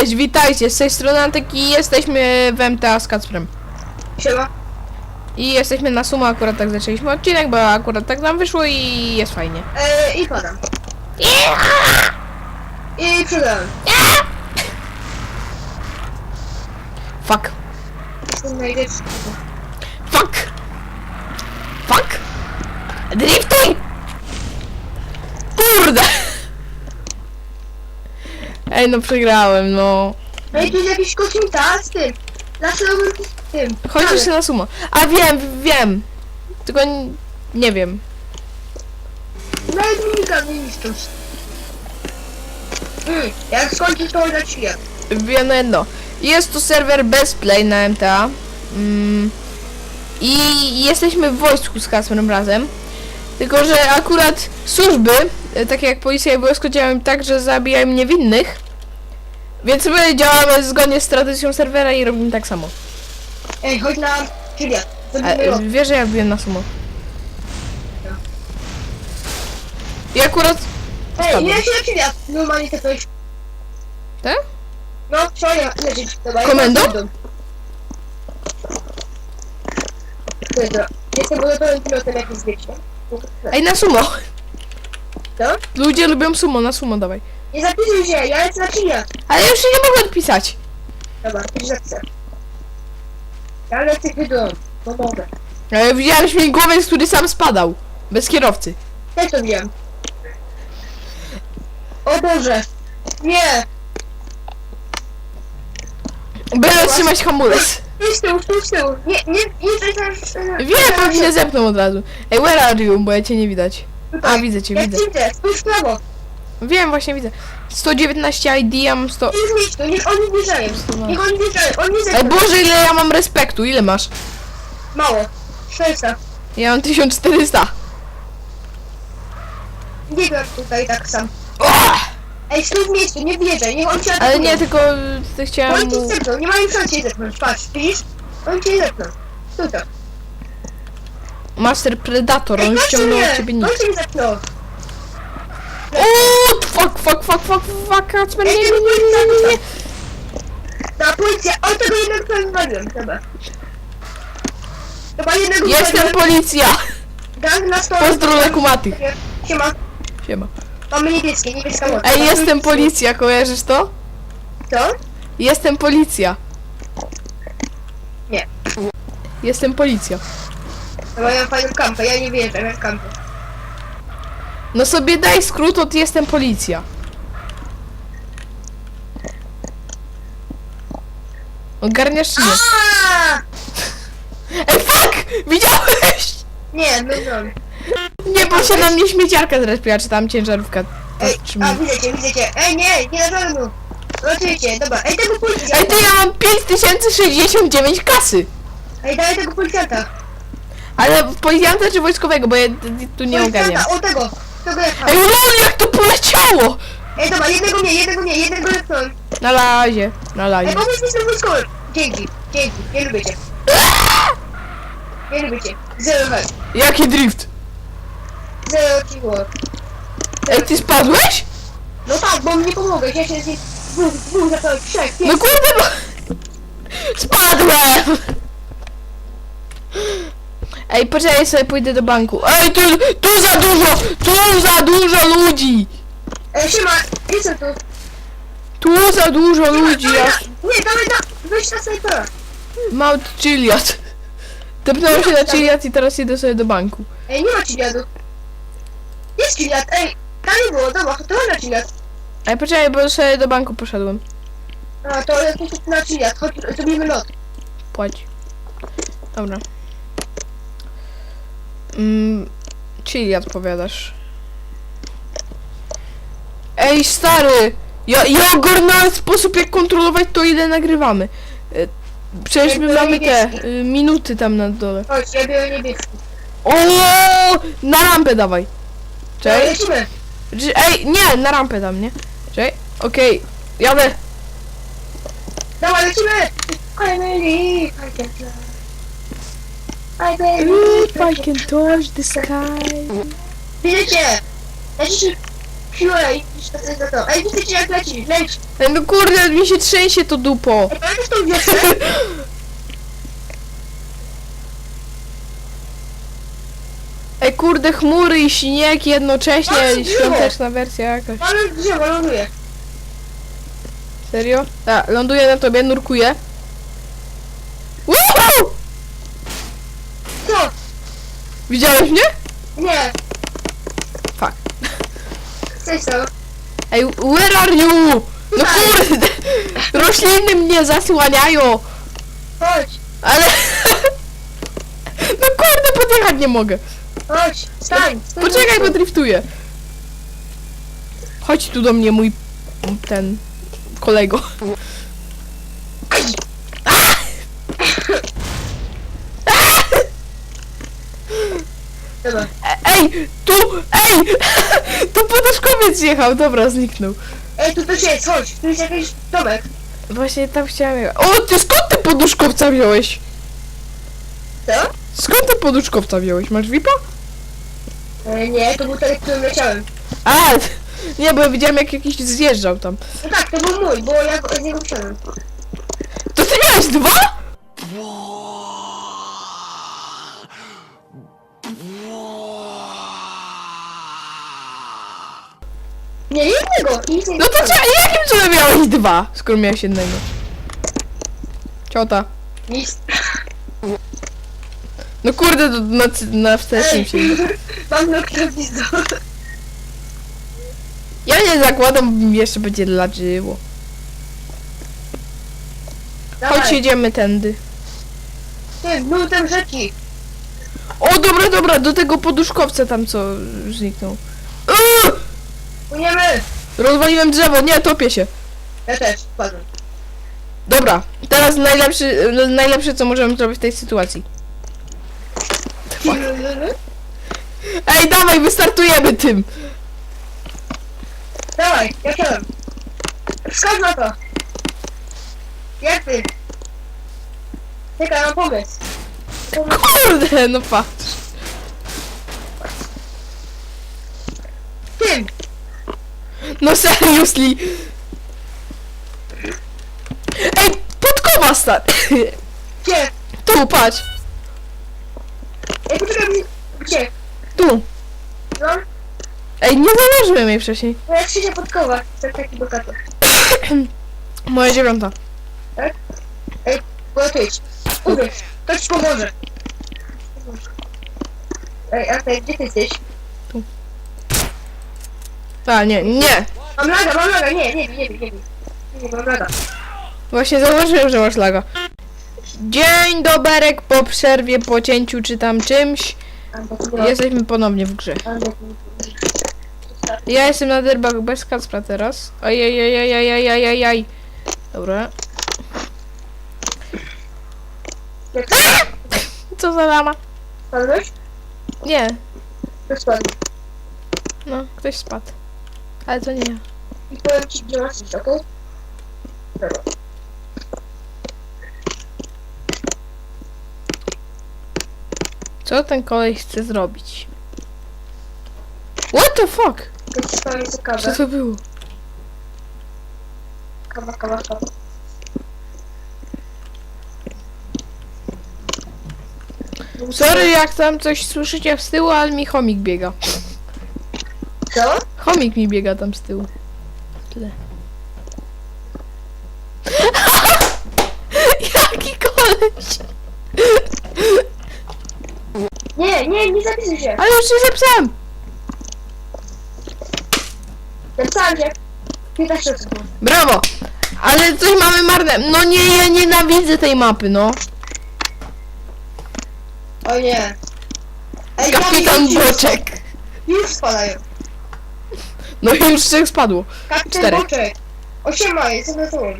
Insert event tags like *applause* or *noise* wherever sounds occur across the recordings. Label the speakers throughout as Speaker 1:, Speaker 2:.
Speaker 1: Cześć, witajcie, z tej strony Antek i jesteśmy w MTA z Kacprem.
Speaker 2: Siema.
Speaker 1: I jesteśmy na sumo, akurat tak zaczęliśmy odcinek, bo akurat tak nam wyszło i jest fajnie.
Speaker 2: E, I padam. I przydałem.
Speaker 1: Fuck,
Speaker 2: Jestem najlepszy.
Speaker 1: fuck, fuck, drifting! Kurde! Ej, no przegrałem, no.
Speaker 2: No i tu jest jakiś kosmita z tym. Laserowym z tym.
Speaker 1: Chodź
Speaker 2: Ale-
Speaker 1: jeszcze na sumo. A wiem, wiem. Tylko n- nie wiem.
Speaker 2: Nawet unika nie niszczysz. Mm, jak skończysz to na świat.
Speaker 1: Wiem no jedno. Jest to serwer bez play na MTA. Mm. I jesteśmy w wojsku z Kasperem razem. Tylko, że akurat służby, e, takie jak policja i wojsko, działają tak, że zabijają niewinnych. Więc my działamy zgodnie z tradycją serwera i robimy tak samo.
Speaker 2: Ej, chodź na świat.
Speaker 1: A,
Speaker 2: Zrobimy
Speaker 1: e, wiesz, że ja wiem na sumo. I akurat...
Speaker 2: Ej, nie się na świat. Normalnie to coś.
Speaker 1: Tak?
Speaker 2: No, trzeba lecieć. Dobra. Dobra. Jestem pilotem wiecie.
Speaker 1: Ej, na sumo!
Speaker 2: Co?
Speaker 1: Ludzie lubią sumo, na sumo dawaj.
Speaker 2: Nie zapisuj się, ja lecę na świat.
Speaker 1: Ale już się nie mogę odpisać.
Speaker 2: Dobra, już zapisę. Ja lecę wydą, bo mogę.
Speaker 1: Ale widziałem śmigłowiec, który sam spadał. Bez kierowcy.
Speaker 2: Też to wiem. O Boże! Nie!
Speaker 1: Będę trzymać hamulec.
Speaker 2: Tyłu, tu z tyłu! Nie, nie, nie, nie,
Speaker 1: Wiem, bo mnie zepnął od razu. Ej, where are you? Bo ja cię nie widać. A, widzę cię,
Speaker 2: Ja
Speaker 1: widzę.
Speaker 2: widzę, spójrz w prawo!
Speaker 1: Wiem, właśnie widzę. 119 ID, ja mam 100...
Speaker 2: Już miejscu, niech oni wjeżdżają! Niech oni wjeżdżają, oni
Speaker 1: Ej! Boże, ile ja mam respektu? Ile masz?
Speaker 2: Mało. 600.
Speaker 1: Ja mam 1400.
Speaker 2: Nie gram tutaj tak sam. Ej, stój w miejscu, nie wjeżdżaj, niech oni cię
Speaker 1: Ale nie, tylko y, chciałem
Speaker 2: Oni cię
Speaker 1: mu...
Speaker 2: zepną, nie mają szans cię zepnąć, patrz, widzisz? Oni cię zepną. Tutaj.
Speaker 1: Master Predator, on ściągnął od ciebie nic.
Speaker 2: On cię zepnął!
Speaker 1: Uuu, fuck, fuck, fuck, fuck, fuck, Kacper, nie, nie, nie, nie, nie, nie.
Speaker 2: Ta policja, o tego prawie wywaliłem, dobra. Chyba jednego
Speaker 1: Jestem
Speaker 2: wywaliłem.
Speaker 1: policja!
Speaker 2: Gang na stole.
Speaker 1: Pozdro dla kumatych.
Speaker 2: Siema,
Speaker 1: Siema.
Speaker 2: mamy niebieskie, niebieska moc.
Speaker 1: Ej, jestem policja, kojarzysz to?
Speaker 2: Co?
Speaker 1: Jestem policja.
Speaker 2: Nie.
Speaker 1: Jestem policja.
Speaker 2: Ja mam fajną kampę, ja nie wierzę, ja kampę.
Speaker 1: No sobie daj skrót od jestem policja. Ogarniasz czy nie?
Speaker 2: Aaaa! *laughs*
Speaker 1: Ej, fuck! Widziałeś?
Speaker 2: Nie, no no.
Speaker 1: Nie, bo się na mnie śmieciarka zrespiła, czy tam ciężarówka.
Speaker 2: Ej, a widzę cię, widzę cię. Ej, nie, nie na żadną. Oczywiście, dobra. Ej, tego policjanta.
Speaker 1: Ej, to ja mam 5069 kasy!
Speaker 2: Ej, daj tego policjanta.
Speaker 1: Ale policjanta czy wojskowego, bo ja tu nie ogarniam.
Speaker 2: Policjanta, o tego.
Speaker 1: Ej, lol, jak to poleciało!
Speaker 2: Ej, dobra, jednego mnie, jednego mnie, jednego lepszą.
Speaker 1: Na razie, na
Speaker 2: Ej,
Speaker 1: razie.
Speaker 2: powiedz mi tym wojskowym. Dzięki, dzięki, nie lubię cię. *laughs* Nie lubię cię. Zero hajs.
Speaker 1: Jaki drift?
Speaker 2: Zero teamwork.
Speaker 1: Ej, ty spadłeś?
Speaker 2: No tak, bo mi nie pomogłeś, ja się z nich dwóch, dwóch zacząłem, trzech,
Speaker 1: No
Speaker 2: pięć.
Speaker 1: kurde, bo... *laughs* Spadłem! Ej, poczekaj, sobie pójdę do banku. Ej, tu, tu za dużo! Tu za dużo ludzi!
Speaker 2: Ej, siema, jestem tu.
Speaker 1: Tu za dużo ludzi, ja...
Speaker 2: nie, dawaj na, weź na snajpera.
Speaker 1: Mount Chiliad. Tepnąłem się na Chiliad i teraz idę sobie do banku.
Speaker 2: Ej, nie ma ciliadu. Jest ciliad, ej, tam nie było, dobra, to chodź na ciliad.
Speaker 1: Ej, poczekaj, bo sobie do banku poszedłem.
Speaker 2: A, to tu na ciliad, chodź, zrobimy lot.
Speaker 1: Płać. Dobra. Mm, Chiliad powiadasz. Ej, stary! Ja, ja ogarnąłem sposób, jak kontrolować to, ile nagrywamy. E, Przecież my mamy te y, minuty tam na dole.
Speaker 2: Chodź, ja biorę niebieski.
Speaker 1: O, Na rampę dawaj.
Speaker 2: Lecimy.
Speaker 1: Czy- Ej, nie, na rampę dam, nie? Czekaj. Okej, jadę.
Speaker 2: Dawaj, lecimy. I believe I can fly. I I can
Speaker 1: touch the sky.
Speaker 2: Widzicie? Ja się Ej, to jest za to. Ej, widzę cię jak leci, leć.
Speaker 1: Ej, no kurde, mi się trzęsie to dupo.
Speaker 2: Ej, pamiętasz tą wioskę? *laughs*
Speaker 1: Ej, kurde, chmury i śnieg jednocześnie, i świąteczna wersja jakaś.
Speaker 2: Ale drzewo ląduje.
Speaker 1: Serio? A, ląduję na tobie, nurkuję. Woohoo!
Speaker 2: Co?
Speaker 1: Widziałeś mnie?
Speaker 2: Nie.
Speaker 1: Fuck.
Speaker 2: Cześć, co?
Speaker 1: Ej, where are you? No
Speaker 2: Tutaj.
Speaker 1: kurde! Rośliny mnie zasłaniają!
Speaker 2: Chodź,
Speaker 1: Ale... No kurde, podjechać nie mogę.
Speaker 2: chodź, stań. stań
Speaker 1: Poczekaj, bo driftuję. Chodź tu do mnie, mój... ten... kolego.
Speaker 2: Dobra.
Speaker 1: E- Ej, tu! Ej! *laughs* Tu poduszkowiec jechał, dobra, zniknął.
Speaker 2: Ej, tu też jest, chodź. Tu jest jakiś domek.
Speaker 1: Właśnie tam chciałem jechać. O, ty skąd ty poduszkowca wziąłeś?
Speaker 2: Co?
Speaker 1: Skąd ty poduszkowca wziąłeś? Masz VIPa?
Speaker 2: E, nie, to był ten, którym leciałem.
Speaker 1: A, *laughs* nie, bo ja widziałem jak jakiś zjeżdżał tam.
Speaker 2: No tak, to był mój, bo ja go- z niego wsiadłem.
Speaker 1: To ty miałeś dwa? No to cia, jakim cudem miałeś dwa, skoro miałeś jednego? Ciota. No kurde, do- na, na wstecznym się.
Speaker 2: Mam noktowizor.
Speaker 1: Ja nie zakładam, jeszcze będzie lażyło. Chodź, jedziemy tędy.
Speaker 2: Ty, był tam rzeki.
Speaker 1: O, dobra, dobra, do tego poduszkowca tam, co zniknął. Uuu!
Speaker 2: Płyniemy.
Speaker 1: Rozwaliłem drzewo, nie, topię się.
Speaker 2: Ja też, wpadłem.
Speaker 1: Dobra, teraz najlepszy, najlepsze, co możemy zrobić w tej sytuacji. *laughs* Ej, dawaj, wystartujemy tym!
Speaker 2: Dawaj, ja chciałem. Skacz na to. Jak ty? Czekaj, mam pomysł.
Speaker 1: Kurde, no patrz.
Speaker 2: Tym.
Speaker 1: No seriously. Ej, podkowa stary.
Speaker 2: Gdzie?
Speaker 1: Tu, patrz.
Speaker 2: Ej, poczekaj, mi- gdzie?
Speaker 1: Tu.
Speaker 2: No,
Speaker 1: Ej, nie założyłem jej wcześniej.
Speaker 2: no jak się podkowa. Jestem taki bogaty. *clears throat*
Speaker 1: Moja dziewiąta.
Speaker 2: Bo ty idź. Uwierz, to ci pomoże. Ej, Antek, gdzie ty jesteś?
Speaker 1: A, nie, nie.
Speaker 2: Mam laga, mam laga, nie, nie, nie, nie, nie, nie, mam laga.
Speaker 1: Właśnie zauważyłem, że masz laga. Dzień doberek po przerwie, po cięciu czy tam czymś. Jesteśmy ponownie w grze. Ja jestem na derbach bez Kacpra teraz. Ajajajajajajajajaj. Dobra. Co za lama?
Speaker 2: spadłeś?
Speaker 1: Nie,
Speaker 2: To spadł.
Speaker 1: no, ktoś spadł. Ale to nie ja.
Speaker 2: I powiem ci, gdzie masz iść, okej? Dobra.
Speaker 1: Co ten kolej chce zrobić? What the fuck?
Speaker 2: To co
Speaker 1: to było?
Speaker 2: Kawa, kawa, kawa.
Speaker 1: Sorry, jak tam coś słyszycie z tyłu, ale mi chomik biega.
Speaker 2: Co?
Speaker 1: Chomik mi biega tam z tyłu. W tle. *laughs* Jaki koleś!
Speaker 2: Nie, nie, nie zapisuj się.
Speaker 1: Ale już się zepsałem!
Speaker 2: Napisałem się. 15 sekund.
Speaker 1: Brawo! Ale coś mamy marne. No nie, ja nienawidzę tej mapy, no.
Speaker 2: O nie. Ej,
Speaker 1: Kapitan
Speaker 2: już-
Speaker 1: Boczek.
Speaker 2: Już spadają.
Speaker 1: No i już trzech spadło.
Speaker 2: Kapitan
Speaker 1: Czterech.
Speaker 2: Boczek. Osiema, jest za tobą.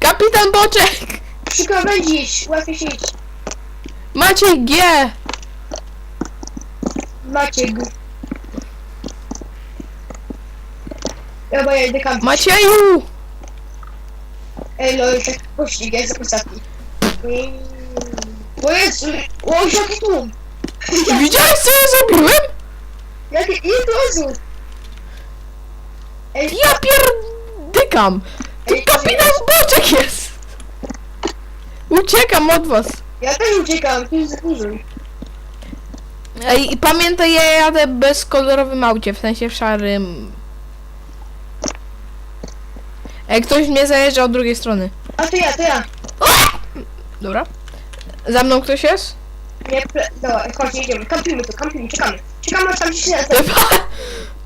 Speaker 1: Kapitan Boczek!
Speaker 2: Przy krawędzi, iść, łatwiej się iść.
Speaker 1: Maciej G!
Speaker 2: Maciek. Ja bo ja idę kampić.
Speaker 1: Macieju!
Speaker 2: Ej, no już tak pościg, jak za ostatni. Mm. O Jezu, o jaki tłum.
Speaker 1: Widziałeś co ja zrobiłem?
Speaker 2: Jakie, ile tu osób? Ej,
Speaker 1: Ja pierdykam! Tu
Speaker 2: Ej,
Speaker 1: kapitan Boczek jest! Uciekam od was.
Speaker 2: ja też uciekam, ty jest.
Speaker 1: Ej, i pamiętaj, ja jadę bez kolorowym aucie, w sensie w szarym. Ej, ktoś mnie zajeżdża od drugiej strony.
Speaker 2: A to ja, to ja.
Speaker 1: Dobra. Za mną ktoś jest?
Speaker 2: Nie, ple... Dobra, chodź, jedziemy. Kampimy tu, kampimy, czekamy. Czekamy aż tam się na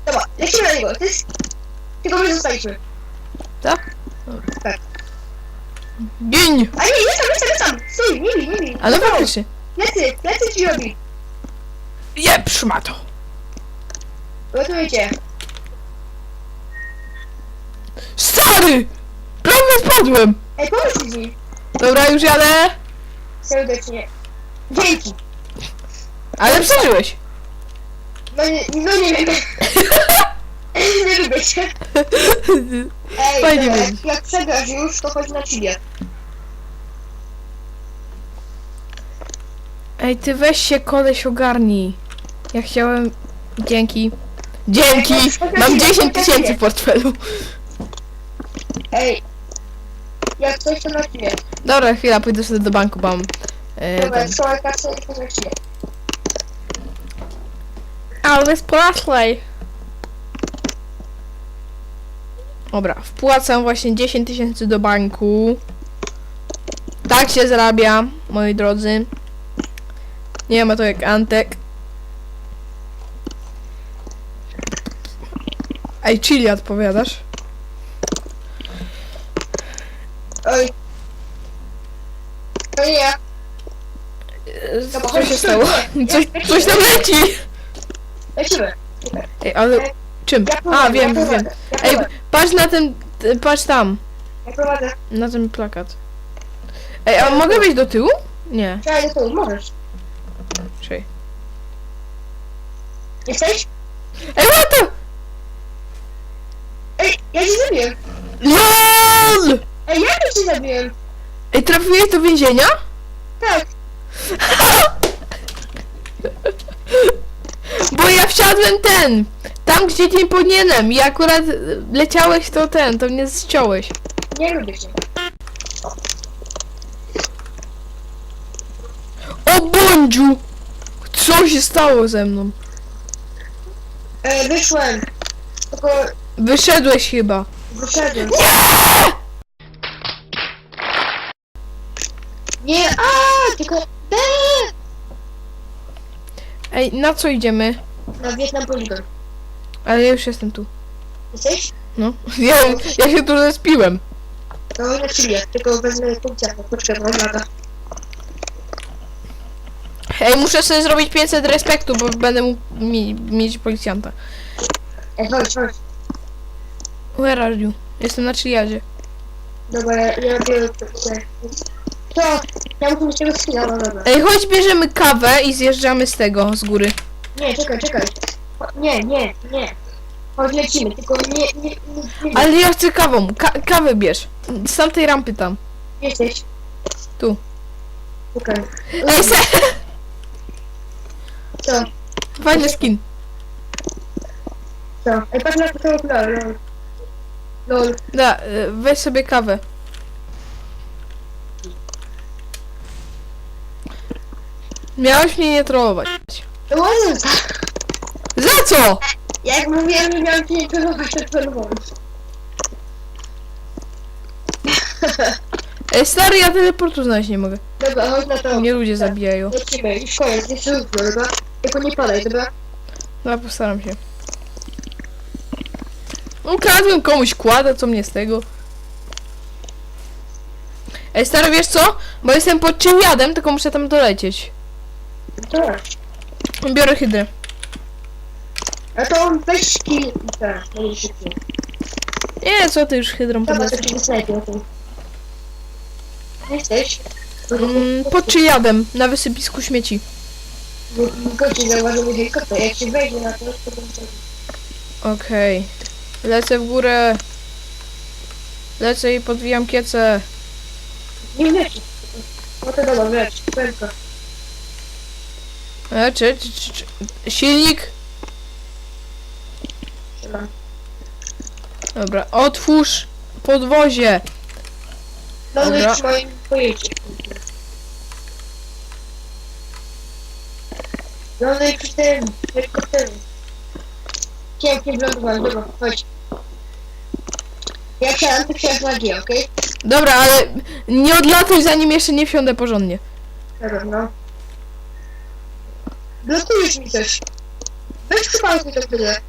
Speaker 2: Dobra, lecimy na niego. To jest... Tylko my zostaliśmy.
Speaker 1: Tak?
Speaker 2: Tak.
Speaker 1: Giń!
Speaker 2: A nie, jest tam, jest tam, jest tam. Stój, nie bij, nie bij.
Speaker 1: Ale faktycznie.
Speaker 2: Plecy, plecy ci robi.
Speaker 1: Jeb, szmato.
Speaker 2: Gotujcie.
Speaker 1: Stary! Prawie spadłem!
Speaker 2: Ej, pomóż mi.
Speaker 1: Dobra, już jadę.
Speaker 2: Serdecznie. Dzięki.
Speaker 1: Ale przeżyłeś.
Speaker 2: No nie, no nie wiem. *laughs* nie lubię cię. Ej,
Speaker 1: Fajnie
Speaker 2: dobra,
Speaker 1: wiedzieć.
Speaker 2: jak, jak przegrasz już, to chodź na ciebie.
Speaker 1: Ej, ty weź się koleś ogarnij. Ja chciałem... Dzięki. Dzięki! Mam 10 tysięcy w portfelu.
Speaker 2: Ej. Jak coś to na ciebie.
Speaker 1: Dobra, chwila, pójdę sobie do banku, bo mam... E,
Speaker 2: Dobra,
Speaker 1: ten.
Speaker 2: trzymaj kasę i to na ciebie.
Speaker 1: Always Presley. Dobra, wpłacam właśnie 10 tysięcy do banku. Tak się zarabia, moi drodzy. Nie ma to jak Antek. Ej, Chili odpowiadasz?
Speaker 2: Oj. To nie
Speaker 1: Co się stało? Coś, coś tam leci!
Speaker 2: Lecimy.
Speaker 1: Ej, ale czym?
Speaker 2: Ja
Speaker 1: A, wiem,
Speaker 2: ja
Speaker 1: wiem.
Speaker 2: ja
Speaker 1: Ej,
Speaker 2: prowadzę,
Speaker 1: patrz na ten, t- patrz tam,
Speaker 2: ja prowadzę.
Speaker 1: na ten plakat. Ej, a mogę wejść do tyłu? Nie,
Speaker 2: Czekaj, to możesz.
Speaker 1: czekaj.
Speaker 2: Jesteś?
Speaker 1: Ej, what the?
Speaker 2: Ej, ja cię zabiłem.
Speaker 1: LOL!
Speaker 2: Ej, ja cię zabiłem.
Speaker 1: Ej, trafiłeś do więzienia?
Speaker 2: Tak. *laughs*
Speaker 1: Bo ja wsiadłem ten, tam gdzie nie powinienem i akurat leciałeś to ten, to mnie zciąłeś.
Speaker 2: Nie lubię cię.
Speaker 1: O bądźu! Co się stało ze mną?
Speaker 2: Ej, wyszłem. Tylko
Speaker 1: Wyszedłeś chyba.
Speaker 2: wyszedłem. Nie, a, tylko.
Speaker 1: Ej, na co idziemy?
Speaker 2: Na Wietnam Poligon.
Speaker 1: Ale ja już jestem tu.
Speaker 2: Jesteś?
Speaker 1: No, *laughs* ja, ja się tu zespiłem.
Speaker 2: No, na ciebie. Tylko wezmę policjanta. Poczekaj, bo lata.
Speaker 1: Ej, muszę sobie zrobić 500 respektu, bo będę mógł mi, mieć policjanta.
Speaker 2: Ej, chodź, chodź.
Speaker 1: Where are you? Jestem na Chiliadzie.
Speaker 2: Dobra, ja, biorę policjanta. To, ja muszę mieć tego skina, no dobra.
Speaker 1: Ej, chodź bierzemy kawę i zjeżdżamy z tego, z góry.
Speaker 2: Nie, czekaj, czekaj. Nie, nie, nie. Chodź, lecimy, tylko nie, nie, nie, nie.
Speaker 1: Ale ja chcę kawą, Ka kawę bierz. Z tamtej rampy tam.
Speaker 2: Jesteś.
Speaker 1: Tu.
Speaker 2: Okej.
Speaker 1: Ej, se...
Speaker 2: Co?
Speaker 1: Fajny skin.
Speaker 2: Co? Ej, patrz na to lol. Lol.
Speaker 1: Da, y, weź sobie kawę. Miałeś mnie nie trollować. Za co?
Speaker 2: Jak mówiłem, że miałem cię nie trollować, to trollowałem.
Speaker 1: Ej, stary, ja teleportu znaleźć nie mogę.
Speaker 2: Dobra, chodź na to.
Speaker 1: Mnie ludzie zabijają.
Speaker 2: Lecimy, już koniec, nie się dobra? Tylko nie padaj, dobra?
Speaker 1: No, postaram się. Ukradłem komuś kładę, co mnie z tego? Ej, stary, wiesz co? Bo jestem pod Chiliadem, tylko muszę tam dolecieć.
Speaker 2: Tak.
Speaker 1: Biorę hydrę.
Speaker 2: A to weź kill i szybciej.
Speaker 1: Nie, co ty już hydrą
Speaker 2: Dobra, to
Speaker 1: podlecę.
Speaker 2: ci o tym. Jesteś?
Speaker 1: Mm, pod Chiliadem, na wysypisku śmieci.
Speaker 2: Gości zauważył helikopter, jak się wejdzie na to, to będzie...
Speaker 1: Okej. Lecę w górę. Lecę i podwijam kiecę.
Speaker 2: Nie leci. No to dobra, leć, prędko.
Speaker 1: E, czy, czy, czy, czy. Silnik? Dobra, otwórz podwozie.
Speaker 2: Ląduj
Speaker 1: Dobra.
Speaker 2: przy moim pojeździe. Ląduj przy tym, przy tym. Pięknie wlądowałem, dobra, chodź. Jak siadam, to na G, okej?
Speaker 1: Dobra, ale nie odlatuj zanim jeszcze nie wsiądę porządnie.
Speaker 2: Dobra, no. Blokujesz mi coś. Weź przypałkuj to tyle.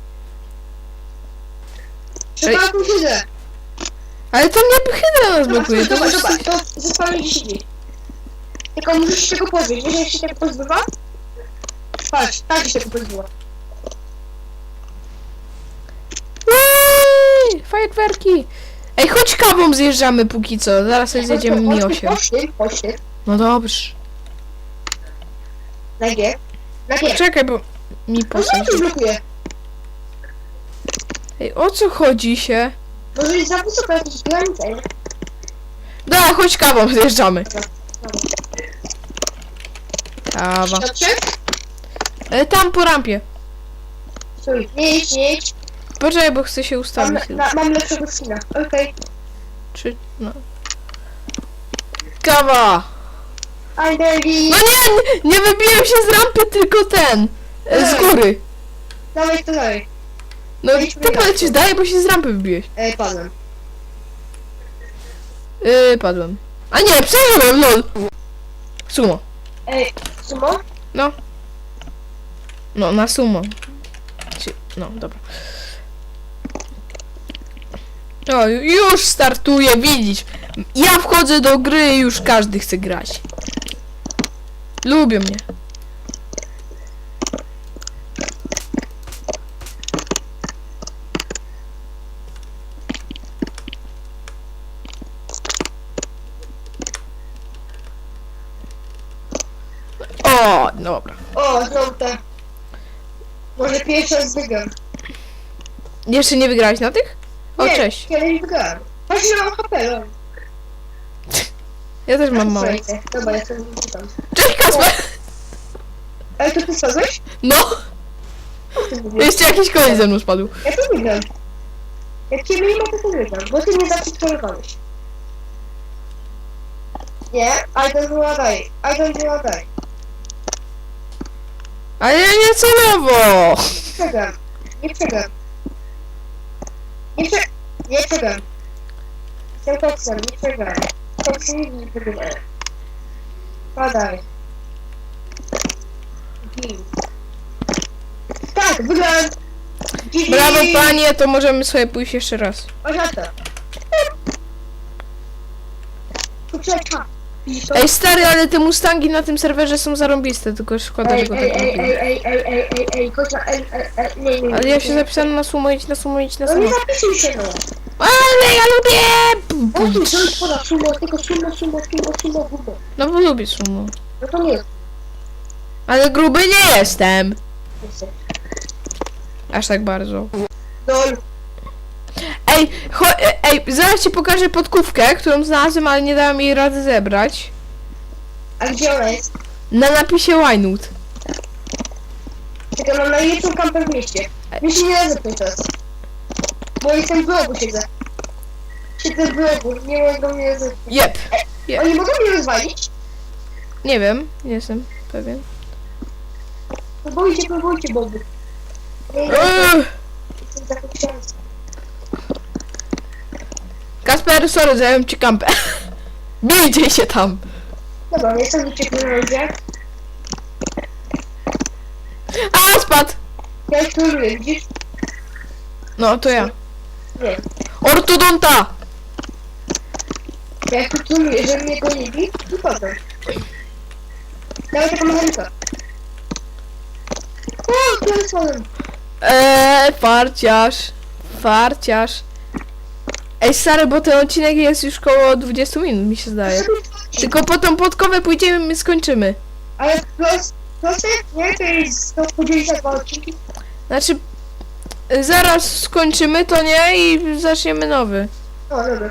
Speaker 2: Przypałkuj tyle.
Speaker 1: Ale to nie hydra nas blokuje, to
Speaker 2: dobra,
Speaker 1: jest...
Speaker 2: dobra, to zostawię 10 dni. Tylko musisz się tego pozbyć. Wiesz, jak się tego pozbywa? Patrz, tak się tego pozbywa.
Speaker 1: Uiii, Fajerwerki! Ej, chodź kawą zjeżdżamy póki co, zaraz sobie zjedziemy mi 8.
Speaker 2: Chodź ty, chodź ty.
Speaker 1: No dobrze.
Speaker 2: Na G. Na G.
Speaker 1: Czekaj, bo mi
Speaker 2: No co
Speaker 1: posadzi.
Speaker 2: tu blokuje?
Speaker 1: Ej, o co chodzi się?
Speaker 2: Może jest za wysoko jakieś granice, nie?
Speaker 1: Dobra, chodź kawą zjeżdżamy. Kawa.
Speaker 2: Dobrze?
Speaker 1: E, tam po rampie.
Speaker 2: Stój, nie idź, nie idź.
Speaker 1: Poczekaj, bo chcę się
Speaker 2: Mam,
Speaker 1: ustawić.
Speaker 2: na, mam lepszego skina. Okej.
Speaker 1: Czy... no. Kawa! No nie, nie wybiłem się z rampy, tylko ten. e, Z góry.
Speaker 2: Dawaj to dalej.
Speaker 1: No ty polecisz dalej, bo się z rampy wybiłeś.
Speaker 2: Ej, padłem.
Speaker 1: Yy, padłem. A nie, przeżyłem, lol. Sumo.
Speaker 2: Ej, sumo?
Speaker 1: No. No, na sumo. No, dobra. O, już startuję, widzisz. Ja wchodzę do gry i już każdy chce grać. Lubią mnie. O, dobra.
Speaker 2: O, żółte. Może pierwszy raz wygram.
Speaker 1: Jeszcze nie wygrałeś na tych? O,
Speaker 2: nie,
Speaker 1: cześć.
Speaker 2: kiedyś wygrałem. Właśnie mam no. *laughs*
Speaker 1: Ja też mam mało.
Speaker 2: Słuchajcie, Dobra, ja sobie wyczytam.
Speaker 1: Cześć, Kasper!
Speaker 2: Ej, to ty spadłeś?
Speaker 1: No!
Speaker 2: O ty mówisz?
Speaker 1: Jeszcze jakiś koleś ze mną spadł.
Speaker 2: Ja to wygram. Jak ciebie nie ma, to to wygram, bo ty mnie zaakceptowałeś. Nie, I don't wanna die. I don't wanna die.
Speaker 1: Ale ja nie celowo!
Speaker 2: Przegram. Nie przegram. Nie prze... Nie przegram. Jestem koksem, nie przegram. Nie przegrałem. Padaj. Gin. Tak, wygrałem! GG!
Speaker 1: Brawo panie, to możemy sobie pójść jeszcze raz.
Speaker 2: Chodź na to. Poczekaj. Widzisz to?
Speaker 1: Ej stary, ale te Mustangi na tym serwerze są zarąbiste, tylko szkoda
Speaker 2: Ej,
Speaker 1: tego
Speaker 2: ej,
Speaker 1: tak
Speaker 2: ej,
Speaker 1: robić.
Speaker 2: ej, ej, ej, ej, ej, ej, chodź na, ej, ej, ej, nie, nie, nie.
Speaker 1: Ale ja się zapisałem na sumo, idź na sumo, idź na
Speaker 2: No nie
Speaker 1: sumo.
Speaker 2: zapisuj się, no.
Speaker 1: Ale ja lubię!
Speaker 2: Ty, to jest poda sumo, tylko sumo, sumo, sumo, sumo.
Speaker 1: No bo lubię sumo.
Speaker 2: No to nie jest.
Speaker 1: Ale gruby nie jestem. Aż tak bardzo. Ej, cho- e, ej, zaraz ci pokażę podkówkę, którą znalazłem, ale nie dałem jej rady zebrać.
Speaker 2: A gdzie ona jest?
Speaker 1: Na napisie Winewood.
Speaker 2: Czekaj, mam najlepszą kampę w mieście. Mi się nie da zepnąć teraz. Bo jestem w blogu siedzę. Siedzę w blogu, nie mogą mnie zepnąć.
Speaker 1: Jep. Nie.
Speaker 2: Oni mogą mnie rozwalić?
Speaker 1: Nie wiem, nie jestem pewien.
Speaker 2: Próbujcie, próbujcie, Bobu. Nie,
Speaker 1: Uuu.
Speaker 2: jestem.
Speaker 1: Kasper, sorry, zająłem ci kampę. *laughs* Bijcie się tam.
Speaker 2: Dobra, nie jestem uciekł na razie.
Speaker 1: A, spadł.
Speaker 2: Ja już to lubię, widzisz?
Speaker 1: No, to ja.
Speaker 2: Nie.
Speaker 1: Ortodonta!
Speaker 2: Ja tu troluję, że mnie go nie bi i potem. Dawaj taka mechanika. O, telefon.
Speaker 1: Eee, farciarz. Farciarz. Ej, stary, bo ten odcinek jest już koło 20 minut, mi się zdaje. Tylko po tą podkowę pójdziemy, my skończymy.
Speaker 2: Ale plus, proszę, nie? To jest to podzielić na dwa odcinki.
Speaker 1: Znaczy, y, zaraz skończymy to nie i zaczniemy nowy.
Speaker 2: O, dobra.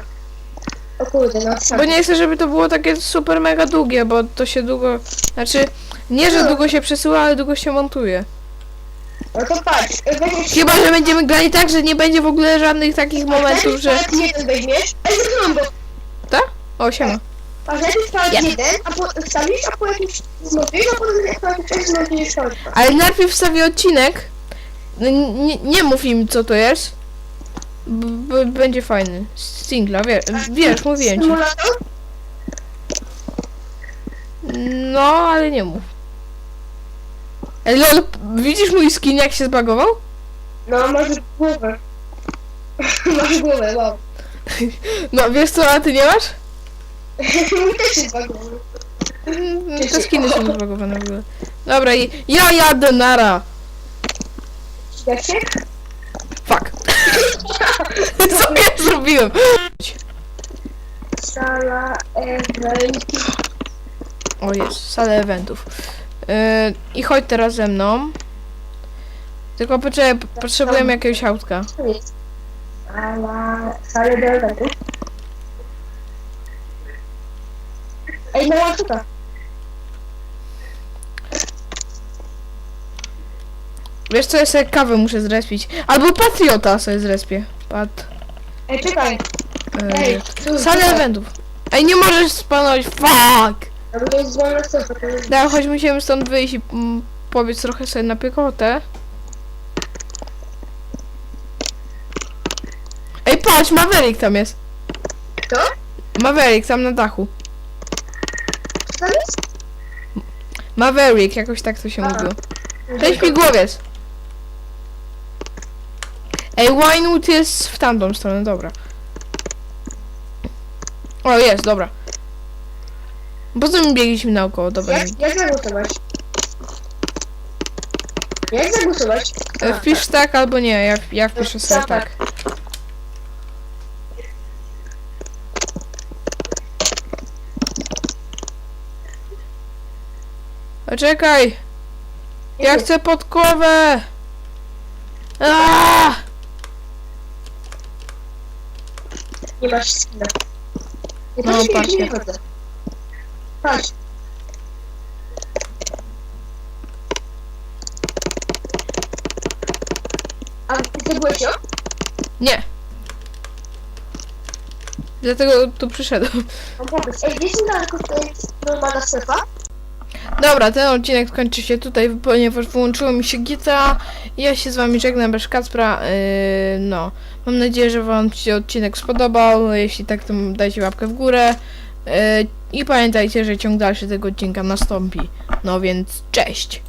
Speaker 2: O kurde, no sam.
Speaker 1: Bo nie chcę, żeby to było takie super mega długie, bo to się długo... Znaczy, nie, że długo się przesyła, ale długo się montuje.
Speaker 2: No to patrz, e, weźmiesz...
Speaker 1: Chyba, że będziemy grali tak, że nie będzie w ogóle żadnych takich momentów, że...
Speaker 2: Palet jeden weźmiesz, zatrzymam go.
Speaker 1: Tak? O, siema.
Speaker 2: Najpierw palet
Speaker 1: Ja.
Speaker 2: jeden, a po, wstawisz, a po jakimś zmontujesz, a potem jak zmontujesz dwa.
Speaker 1: Ale najpierw wstawię odcinek. No, Nie, nie mów im, co to jest. B b- będzie fajny. Z Singla, wie wiesz, mówiłem ci.
Speaker 2: Symulator?
Speaker 1: No, ale nie mów. Ej, lol, widzisz mój skin, jak się zbagował?
Speaker 2: No, masz głowę. *laughs* masz głowę, wow.
Speaker 1: No, wiesz co, a ty nie masz?
Speaker 2: Mój też jest głowę.
Speaker 1: Mm, Te skiny są zbagowane w ogóle. Dobra, i ja jadę nara.
Speaker 2: Jak się?
Speaker 1: Fuck. *laughs* Co ja zrobiłem?
Speaker 2: Sala event.
Speaker 1: O jest, salę eventów. Yy, I chodź teraz ze mną. Tylko poczekaj, potrzebujemy jakiegoś autka.
Speaker 2: Co jest? Sala... Sala do eventu. Ej, no łańcucha.
Speaker 1: Wiesz co, ja sobie kawę muszę zrespić. Albo Patriota sobie zrespię. Pat...
Speaker 2: Ej, czekaj. Ej, tu, czekaj.
Speaker 1: eventów. Ej, nie możesz spanować, fuck!
Speaker 2: No bo to jest wolna strefa, to jest...
Speaker 1: Da, choć musimy stąd wyjść i mm, powiedz trochę sobie na piechotę. Ej, patrz, Maverick tam jest.
Speaker 2: Kto?
Speaker 1: Maverick tam na dachu.
Speaker 2: Co tam jest?
Speaker 1: Maverick, jakoś tak to się
Speaker 2: Aha.
Speaker 1: mówiło. Cześć, pigłowiec. Ej, Winewood jest w tamtą stronę, dobra. O, jest, dobra. Po co my biegliśmy naokoło, dobra.
Speaker 2: Jak, jak zagłosować? Jak zagłosować?
Speaker 1: E, Wpisz tak albo nie, ja, ja wpiszę sobie tak. A czekaj, ja chcę podkowę! Aaaa!
Speaker 2: Nie masz skina. Nie
Speaker 1: No,
Speaker 2: patrz,
Speaker 1: patrzcie.
Speaker 2: nie chodzę. Patrz. A ty zdobyłeś ją?
Speaker 1: Nie. Dlatego tu przyszedłem.
Speaker 2: Mam pomysł. Ej, wiesz, że daleko to jest normalna strefa?
Speaker 1: Dobra, ten odcinek kończy się tutaj, ponieważ wyłączyło mi się GTA. Ja się z wami żegnam bez Kacpra. Yy, no, mam nadzieję, że wam się odcinek spodobał. Jeśli tak, to dajcie łapkę w górę. Yy, I pamiętajcie, że ciąg dalszy tego odcinka nastąpi. No więc cześć!